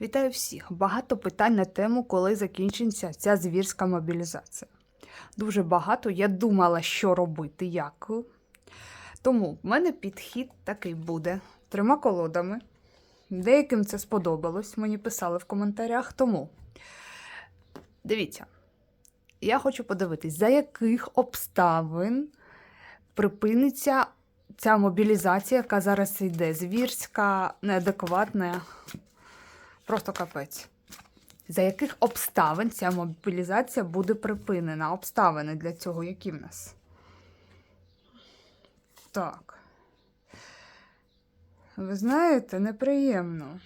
Вітаю всіх! Багато питань на тему, коли закінчиться ця звірська мобілізація. Дуже багато. Я думала, що робити, як. Тому в мене підхід такий буде: трьома колодами. Деяким це сподобалось, мені писали в коментарях. Тому дивіться, я хочу подивитись, за яких обставин припиниться ця мобілізація, яка зараз йде, звірська, неадекватна. Просто капець. За яких обставин ця мобілізація буде припинена? Обставини для цього, які в нас? Так. Ви знаєте, неприємно.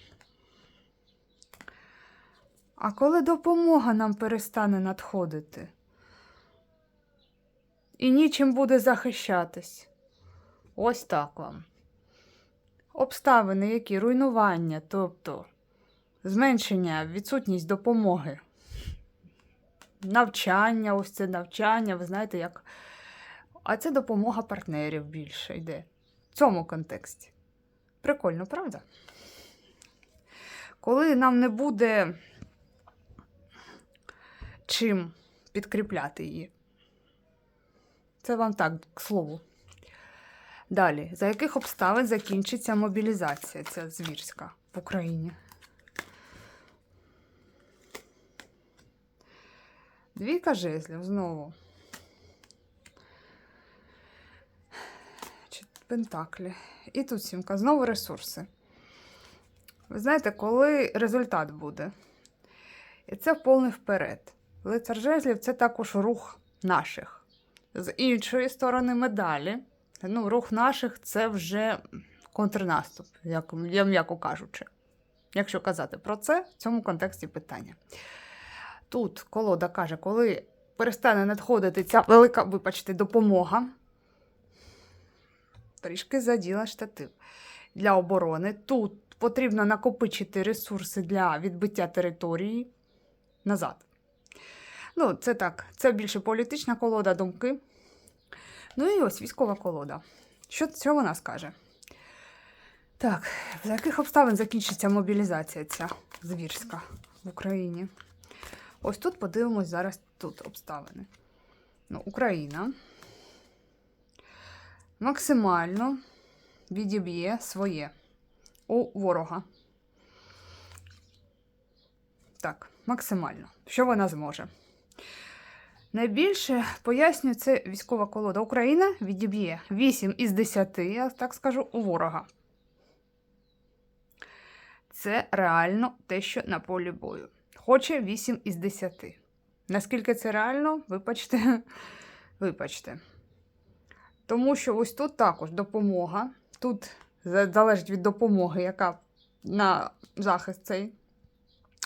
А коли допомога нам перестане надходити? І нічим буде захищатись. Ось так вам. Обставини, які руйнування, тобто зменшення, відсутність допомоги. Навчання, ось це навчання, ви знаєте, як. А це допомога партнерів більше йде. В цьому контексті. Прикольно, правда? Коли нам не буде чим підкріпляти її. Це вам так, к слову. Далі, за яких обставин закінчиться мобілізація ця звірська в Україні? Двійка жезлів знову. Пентаклі. І тут сімка. Знову ресурси. Ви знаєте, коли результат буде? І це повний вперед. Лицар жезлів це також рух наших. З іншої сторони медалі. Ну, рух наших це вже контрнаступ, як, м'яко кажучи. Якщо казати про це, в цьому контексті питання. Тут колода каже, коли перестане надходити ця велика, вибачте, допомога, трішки заділа штатив для оборони. Тут потрібно накопичити ресурси для відбиття території назад. Ну, це так, це більше політична колода, думки. Ну і ось військова колода. Що, що вона скаже? Так, за яких обставин закінчиться мобілізація ця звірська в Україні? Ось тут подивимось зараз тут обставини. Ну, Україна максимально відіб'є своє у ворога. Так, максимально. Що вона зможе? Найбільше пояснюю, це військова колода. Україна відіб'є 8 із 10, я так скажу, у ворога. Це реально те, що на полі бою. Хоче 8 із 10. Наскільки це реально, вибачте, вибачте. Тому що ось тут також допомога. Тут залежить від допомоги, яка на захист цей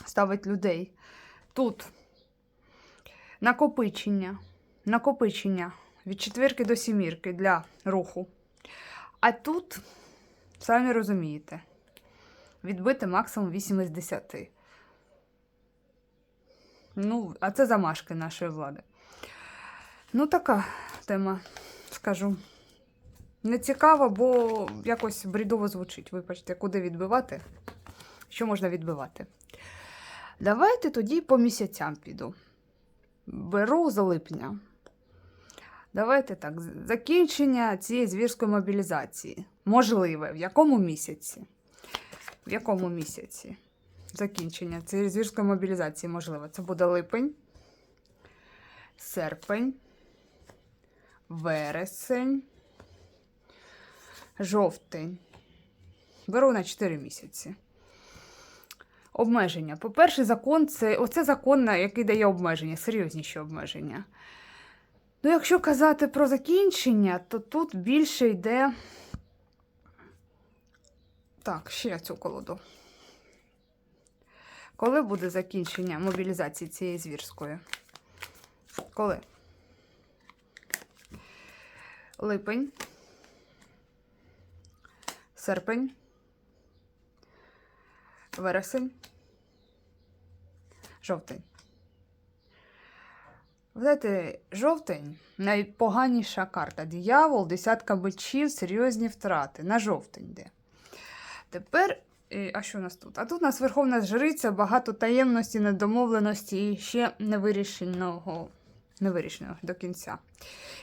ставить людей. Тут накопичення, накопичення від четвірки до сімірки для руху. А тут, самі розумієте, відбити максимум 8 із 10. Ну, а це замашки нашої влади. Ну, така тема, скажу. Не цікаво, бо якось брідово звучить. Вибачте, куди відбивати? Що можна відбивати? Давайте тоді по місяцям піду. Беру за липня. Давайте так. Закінчення цієї звірської мобілізації. Можливе, в якому місяці? В якому місяці? Закінчення цієї звірської мобілізації можливо. Це буде липень, серпень, вересень, жовтень. Беру на 4 місяці. Обмеження. По-перше, закон це оце закон, який дає обмеження, серйозніші обмеження. Ну, якщо казати про закінчення, то тут більше йде. Так, ще цю колоду. Коли буде закінчення мобілізації цієї звірської? Коли? Липень. Серпень. Вересень. Жовтень. Знаєте, жовтень найпоганіша карта. Діявол, десятка мечів, серйозні втрати. На жовтень йде. Тепер а що у нас тут? А тут у нас Верховна Жриця, багато таємності, недомовленості і ще невирішеного, невирішеного до кінця.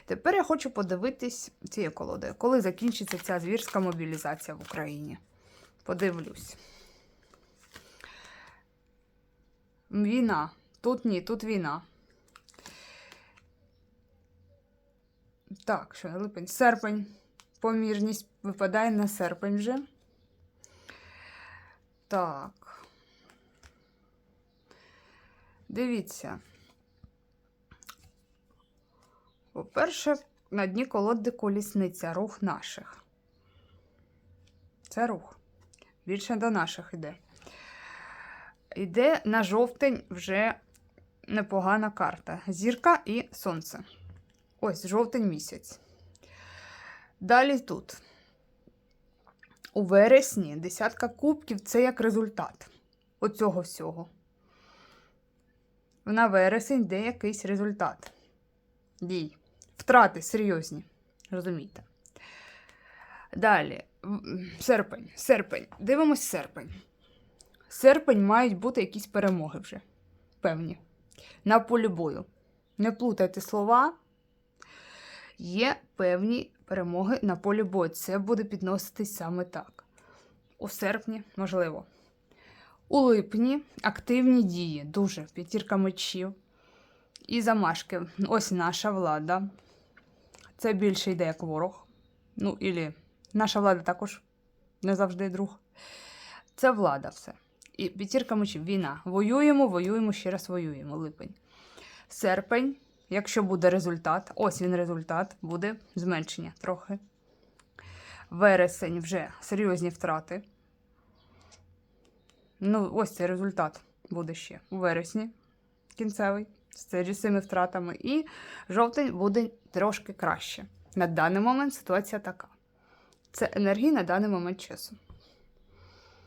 Тепер я хочу подивитись цією колодою, коли закінчиться ця звірська мобілізація в Україні. Подивлюсь. Війна. Тут ні, тут війна. Так, що липень, серпень. Помірність випадає на серпень вже. Так. Дивіться. По-перше, на дні колоди колісниця, рух наших. Це рух. Більше до наших іде. Йде на жовтень вже непогана карта. Зірка і сонце. Ось жовтень місяць. Далі тут. У вересні десятка кубків це як результат оцього всього. На вересень йде якийсь результат. Дій. Втрати серйозні. Розумієте? Далі. Серпень. Серпень. Дивимось серпень. Серпень мають бути якісь перемоги вже. Певні. На полі бою. Не плутайте слова. Є певні перемоги на полі бою. Це буде підноситись саме так. У серпні, можливо. У липні активні дії. Дуже. П'ятірка мечів. І замашки. Ось наша влада. Це більше йде як ворог. Ну, ілі наша влада також не завжди друг. Це влада все. І п'ятірка мечів. Війна. Воюємо, воюємо, ще раз воюємо. Липень. Серпень, якщо буде результат, ось він результат, буде зменшення трохи. Вересень вже серйозні втрати. Ну, ось цей результат буде ще у вересні кінцевий з цими втратами. І жовтень буде трошки краще. На даний момент ситуація така. Це енергія на даний момент часу.